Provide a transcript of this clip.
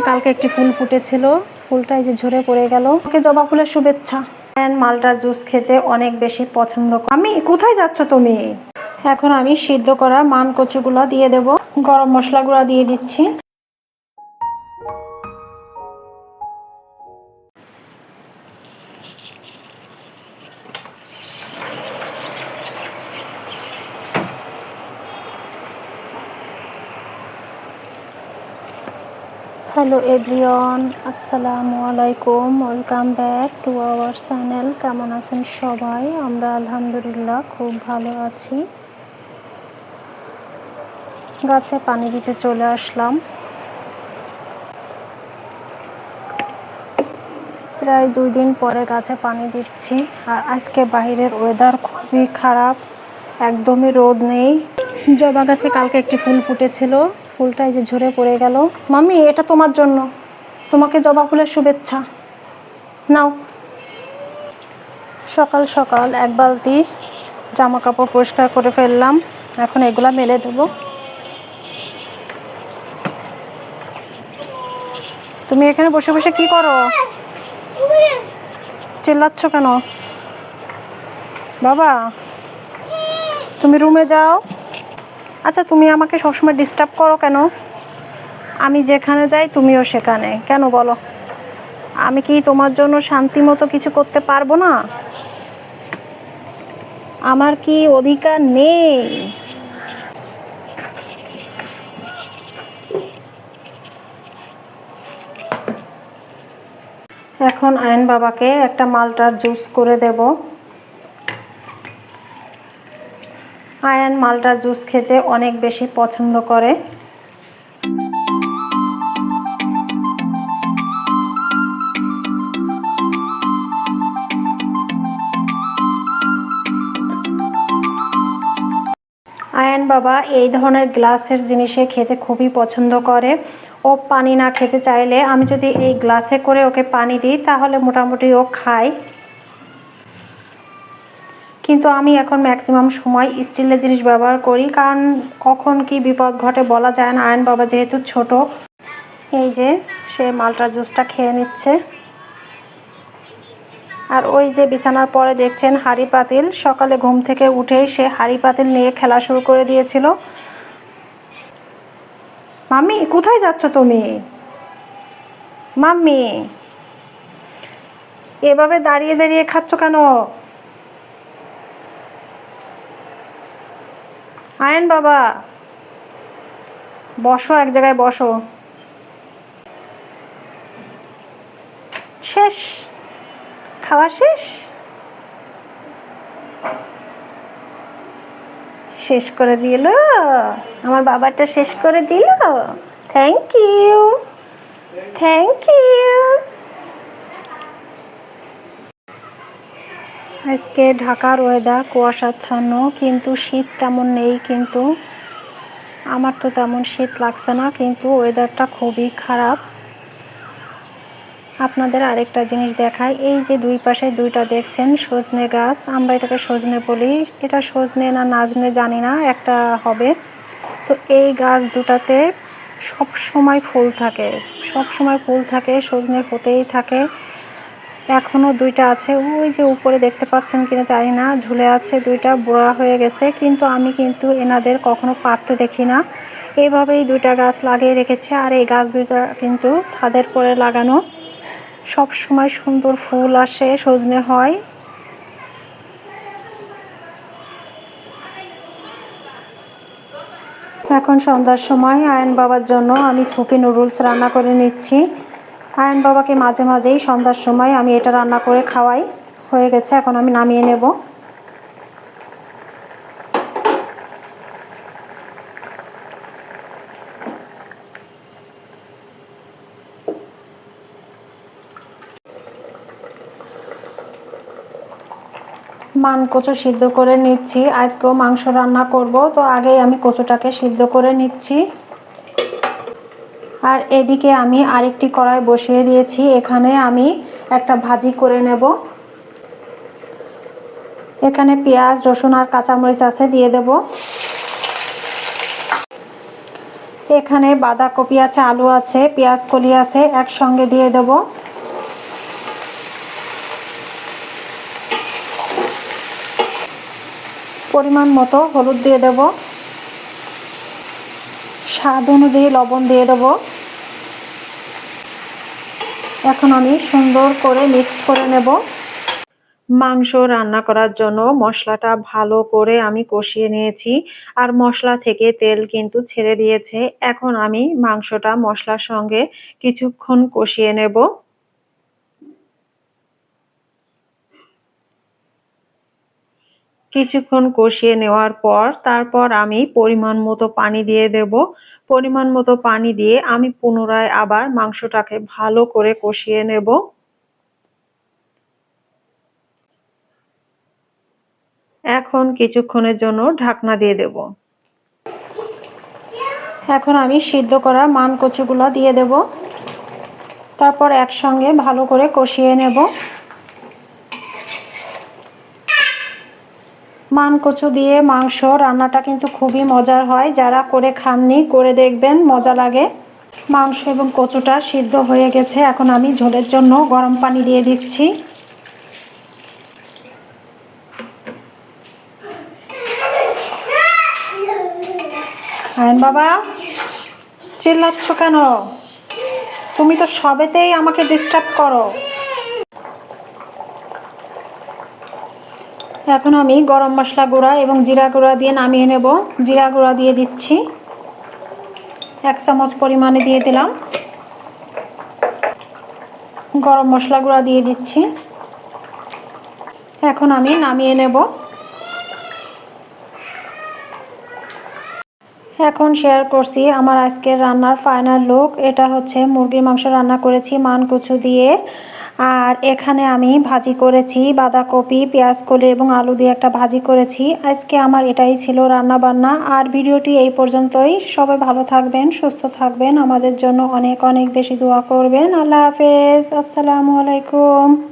কালকে একটি ফুল ফুটেছিল। ফুলটা এই যে ঝরে পড়ে গেল। ওকে জবা ফুলের শুভেচ্ছা। And মালটার জুস খেতে অনেক বেশি পছন্দ। আমি, কোথায় যাচ্ছ তুমি? এখন আমি সিদ্ধ করা মান কচুগুলা দিয়ে দেব। গরম মশলাগুলো দিয়ে দিচ্ছি। হ্যালো এভরিওয়ান আসসালামু আলাইকুম welcome back to our channel কেমন আছেন সবাই? আমরা আলহামদুলিল্লাহ খুব ভালো আছি। গাছে পানি দিতে চলে আসলাম। প্রায় দুই দিন পরে গাছে পানি দিচ্ছি। আর আজকে বাইরের ওয়েদার খুবই খারাপ। একদমই রোদ নেই। জবা গাছে কালকে একটি ফুল ফুটেছিল। ফুলটা এই যে ঝরে পড়ে গেল। মামি এটা তোমার জন্য। তোমাকে জবা ফুলের শুভেচ্ছা। নাও। সকাল সকাল এক বালতি জামা কাপড় পরিষ্কার করে ফেললাম। এখন এগুলা মেলে দেবো। তুমি এখানে বসে বসে কি করো? চিল্লাচ্ছ কেন? বাবা, তুমি রুমে যাও। আচ্ছা তুমি আমাকে সবসময় ডিস্টার্ব করো কেন? আমি যেখানে যাই, তুমিও সেখানে। কেন বলো? আমি কি তোমার জন্য শান্তি মতো কিছু করতে পারব না? আমার কি অধিকার নেই? এখন আয়ন বাবাকে একটা মালটার জুস করে দেব। আয়ান মালটার জুস খেতে অনেক বেশি পছন্দ করে। আয়ান বাবা, এই ধরনের গ্লাসের জিনিসে খেতে খুবই পছন্দ করে। ও পানি না খেতে চাইলে আমি যদি এই গ্লাসে করে ওকে পানি দিই, তাহলে মোটামুটি ও খায়। কিন্তু আমি এখন ম্যাক্সিমাম সময় স্টিলের জিনিস ব্যবহার করি, কারণ কখন কি বিপদ ঘটে বলা যায় না। আয়ন বাবা যেহেতু ছোট, এই যে সে মালটা জুসটা খেয়ে নিচ্ছে। আর ওই যে বিছানার পরে দেখছেন হাড়ি পাতিল, সকালে ঘুম থেকে উঠেই সে হাড়ি পাতিল নিয়ে খেলা শুরু করে দিয়েছিল। মাম্মি, কোথায় যাচ্ছ তুমি? মাম্মি, এভাবে দাঁড়িয়ে দাঁড়িয়ে খাচ্ছ কেন? আয়েন বাবা, বসো, এক জায়গায় বসো। শেষ? খাওয়া শেষ? শেষ করে দিল। আমার বাবারটা শেষ করে দিল। থ্যাংক ইউ থ্যাংক ইউ আজকে ঢাকার ওয়েদার কুয়াশাচ্ছন্ন, কিন্তু শীত তেমন নেই, কিন্তু আমার তো তেমন শীত লাগছে না, কিন্তু ওয়েদারটা খুবই খারাপ। আপনাদের আরেকটা জিনিস দেখায় এই যে দুই পাশে দুইটা দেখছেন সজনে গাছ, আমরা এটাকে সজনে বলি, এটা সজনে না নাজনে জানি না, একটা হবে। তো এই গাছ দুটাতে সব সময় ফুল থাকে সব সময় ফুল থাকে, সজনে হতেই থাকে। এখনও দুইটা আছে। ওই যে উপরে দেখতে পাচ্ছেন কিনা জানি না, ঝুলে আছে দুইটা, বোড়া হয়ে গেছে। কিন্তু আমি কিন্তু এনাদের কখনো পারতে দেখি না। এইভাবেই দুইটা গাছ লাগিয়ে রেখেছে। আর এই গাছ দুইটা কিন্তু ছাদের পরে লাগানো। সব সময় সুন্দর ফুল আসে, সজনে হয়। এখন সন্ধ্যার সময় আয়ন বাবার জন্য আমি সুপি নুডলস রান্না করে নিচ্ছি। আয়ন বাবাকে মাঝে মাঝেই সন্ধ্যার সময় আমি এটা রান্না করে খাওয়াই। হয়ে গেছে, এখন আমি নামিয়ে নেব। মান কচু সিদ্ধ করে নিচ্ছি। আজকেও মাংস রান্না করব, তো আগেই আমি কচুটাকে সিদ্ধ করে নিচ্ছি। আর এদিকে আমি আরেকটি কড়াই বসিয়ে দিয়েছি। এখানে আমি একটা ভাজি করে নেব। এখানে পেঁয়াজ, রসুন আর কাঁচামরিচ আছে, দিয়ে দেব। এখানে বাঁধাকপি আছে, আলু আছে, পেঁয়াজ কলি আছে, একসঙ্গে দিয়ে দেব। পরিমাণ মতো হলুদ দিয়ে দেব। স্বাদ অনুযায়ী লবণ দিয়ে দেব। এখন আমি সুন্দর করে মিক্সড করে নেব। মাংস রান্না করার জন্য মশলাটা ভালো করে আমি কষিয়ে নিয়েছি, আর মশলা থেকে তেল কিন্তু ছেড়ে দিয়েছে। এখন আমি মাংসটা মশলার সঙ্গে কিছুক্ষণ কষিয়ে নেব। কিছুক্ষণ কষিয়ে নেওয়ার পর তারপর আমি পরিমাণ মতো পানি দিয়ে দেব। পরিমাণ মতো পানি দিয়ে আমি পুনরায় আবার মাংসটাকে ভালো করে কষিয়ে নেব। এখন কিছুক্ষণের জন্য ঢাকনা দিয়ে দেব। এখন আমি সিদ্ধ করা মান কচুগুলো দিয়ে দেব। তারপর একসঙ্গে ভালো করে কষিয়ে নেব। মান কচু দিয়ে মাংস রান্নাটা কিন্তু খুবই মজার হয়। যারা করে খাননি, করে দেখবেন, মজা লাগে। মাংস এবং কচুটা সিদ্ধ হয়ে গেছে। এখন আমি ঝোলের জন্য গরম পানি দিয়ে দিচ্ছি। আয়ন বাবা, চিল্লাচ্ছ কেন? তুমি তো সবেতেই আমাকে ডিস্টার্ব করো। এখন আমি গরম মশলা গুঁড়া এবং জিরা গুঁড়া দিয়ে নামিয়ে নেব। জিরা গুঁড়া দিয়ে দিচ্ছি। এক চামচ পরিমাণে দিয়ে দিলাম। গরম মশলা গুঁড়া দিয়ে দিচ্ছি। এখন আমি নামিয়ে নেব। এখন শেয়ার করছি আমার আজকের রান্নার ফাইনাল লুক এটা হচ্ছে মুরগির মাংস রান্না করেছি মান কুচু দিয়ে। আর এখানে আমি ভাজি করেছি বাঁধাকপি পেঁয়াজ কলি এবং আলু দিয়ে একটা ভাজি করেছি। আজকে আমার এটাই ছিল রান্না বান্না আর ভিডিওটি এই পর্যন্তই। সবাই ভালো থাকবেন, সুস্থ থাকবেন। আমাদের জন্য অনেক অনেক বেশি দোয়া করবেন। আল্লাহ হাফেজ। আসসালামু আলাইকুম।